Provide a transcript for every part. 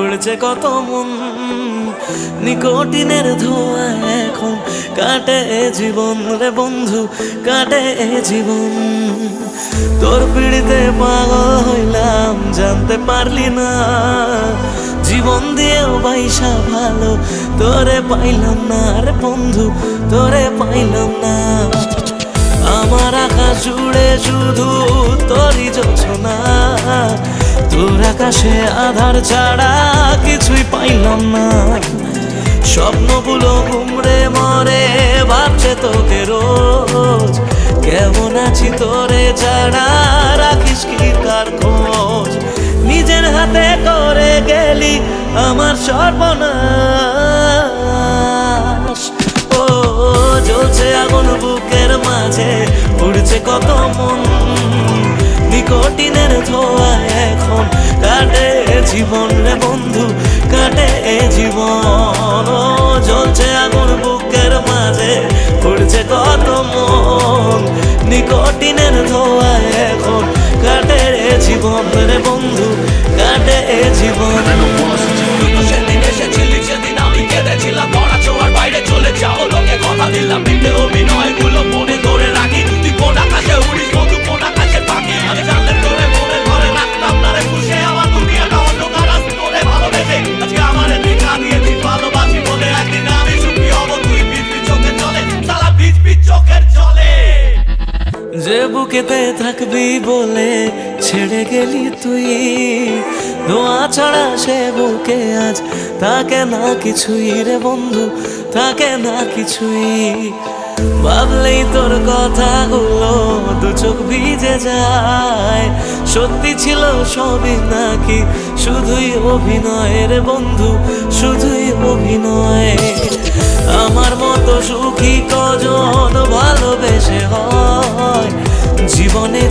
পুড়ছে কত মন, নিকটিনের ধোয়া এখন কাটে জীবন রে বন্ধু, কাটে জীবন। তোর পিড়িতে পাগল হইলাম, জানতে পারলি না। জীবন দিয়েও বাইসা ভালো, তোরে পাইলাম না। রে বন্ধু, তোরে পাইলাম না। আমার আকাশ জুড়ে শুধু তোরই তোর আকাশে আধার ছাড়া কিছুই পাইলাম না। স্বপ্নগুলো ঘুমরে মরে ভাবছে তোকে রোজ। কেমন আছি তোরে ছাড়া রাখিস কি কার খোঁজ? নিজের হাতে করে গেলি আমার সর্বনাশ। ও, জ্বলছে আগুন বুকের মাঝে, উড়ছে কত মন। নিকটিনের ধোয়া কাটে জীবন রে বন্ধু, কাটে জীবন। জ্বলছে আগুন বুকের মাঝে উড়ছে কত মন। নিকটিনের ধোয়া এখন কাটে জীবন রে বন্ধু, কাটে জীবন। সেদিন এসেছিলি, সেদিন আমি কেঁদেছিলাম। ছোঁয়ার বাইরে চলে যাও। লোকে কথা দিলাম মিথ্যে অভিনয়গুলো মনে বুকেতে থাকবি বলে ছেড়ে গেলি তুই। ধোয়া ছাড়া সে বুকে আজ থাকে না কিছুই রে বন্ধু, থাকে না কিছুই। ভাবলেই তোর কথাগুলো দু চোখ ভিজে যায়। সত্যি ছিল সবই নাকি শুধুই অভিনয় রে বন্ধু, শুধুই অভিনয়। আমার মতো সুখী কজন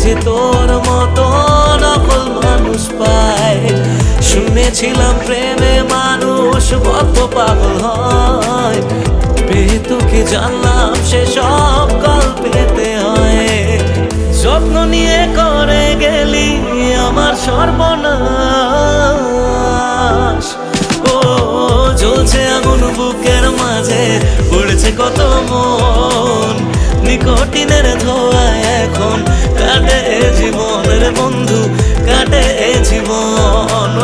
যে তোর মতো নকল মানুষ পায়। শুনেছিলাম প্রেমে মানুষ কত পাগল হয়। পেয়ে তোকে জানলাম সে সব গল্পেতে হয়। যত্ন নিয়ে করে গেলি আমার সর্বনাশ। ও, জ্বলছে আগুন বুকের মাঝে পড়েছে কত মন। নিকটিনের ধোয়া এখন বন্ধু কাটে এ জীবন।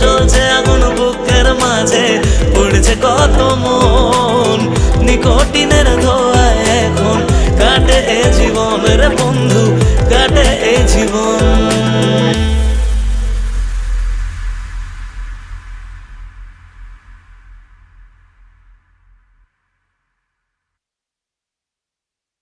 জ্বলছে আগুন বুকের মাঝে, পড়ছে কত মন। নিকটিনের ধোয়া এখন কাটে জীবনের বন্ধু, কাটে এ জীবন।